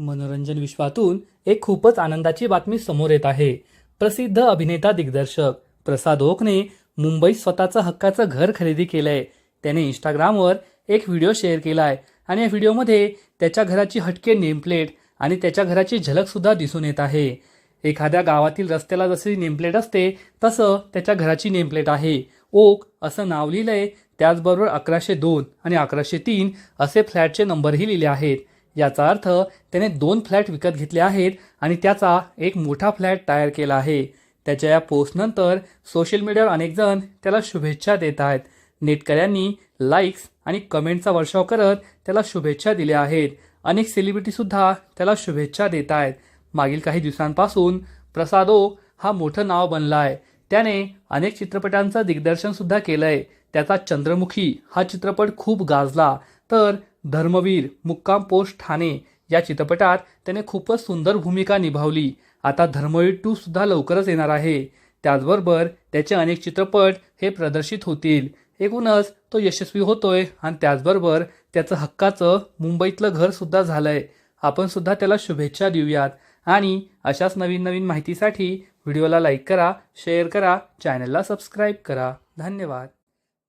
मनोरंजन विश्वातून एक खूपच आनंदाची बातमी समोर येत आहे. प्रसिद्ध अभिनेता दिग्दर्शक प्रसाद ओकने मुंबईत स्वतःचं हक्काचं घर खरेदी केलंय. त्याने इंस्टाग्रामवर एक व्हिडिओ शेअर केलाय आणि या व्हिडिओमध्ये त्याच्या घराची हटके नेमप्लेट आणि त्याच्या घराची झलक सुद्धा दिसून येत आहे. एखाद्या गावातील रस्त्याला जशी नेमप्लेट असते तसं त्याच्या घराची नेमप्लेट आहे. ओक असं नाव लिहिलंय त्याचबरोबर अकराशे दोन आणि अकराशे तीन असे फ्लॅटचे नंबरही लिहिले आहेत. याचा अर्थ त्याने दोन फ्लॅट विकत घेतले आहेत आणि त्याचा एक मोठा फ्लॅट तयार केला आहे. त्याच्या या पोस्टनंतर सोशल मीडियावर अनेक जण त्याला शुभेच्छा देत आहेत. नेटकऱ्यांनी लाईक्स आणि कमेंटचा वर्षाव करत त्याला शुभेच्छा दिल्या आहेत. अनेक सेलिब्रिटीसुद्धा त्याला शुभेच्छा देत आहेत. मागील काही दिवसांपासून प्रसादो हा मोठं नाव बनला आहे त्याने अनेक चित्रपटांचं दिग्दर्शनसुद्धा केलं आहे त्याचा चंद्रमुखी हा चित्रपट खूप गाजला. तर धर्मवीर मुक्काम पोस्ट ठाणे या चित्रपटात त्याने खूपच सुंदर भूमिका निभावली. आता धर्मवीर टू सुद्धा लवकरच येणार आहे. त्याचबरोबर त्याचे अनेक चित्रपट हे प्रदर्शित होतील. एकूणच तो यशस्वी होतोय आणि त्याचबरोबर त्याचं हक्काचं मुंबईतलं घर सुद्धा झालंय. आपण सुद्धा त्याला शुभेच्छा देऊयात. आणि अशाच नवीन नवीन माहितीसाठी व्हिडिओला लाईक करा शेअर करा चॅनलला सबस्क्राईब करा. धन्यवाद.